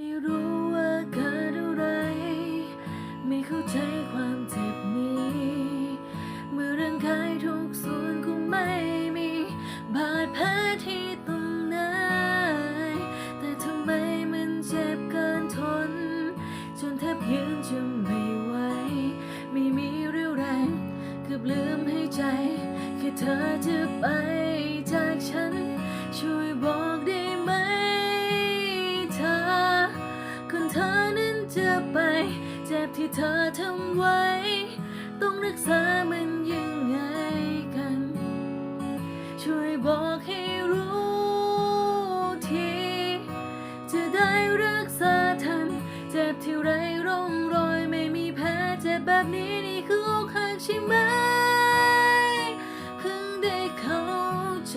ไม่รู้ว่าเกิดอะไร ไม่เข้าใจความเจ็บนี้ เมื่อร่างกายทุกส่วนคงไม่มี บาดแผลที่ตรงไหนแต่ทำไมมันเจ็บเกินทน จนแทบยืนจะไม่ไหว ไม่มีเรี่ยวแรงเกือบลืมให้ใจ แค่เธอจะไปจากฉัน ที่เธอทำไว้ ต้องรักษามันยังไงกัน ช่วยบอกให้รู้ทีจะได้รักษาทัน เจ็บที่ไรร่องรอยไม่มีแพ้เจ็บแบบนี้นี่คืออกหักใช่ไหม เพิ่งได้เข้าใจ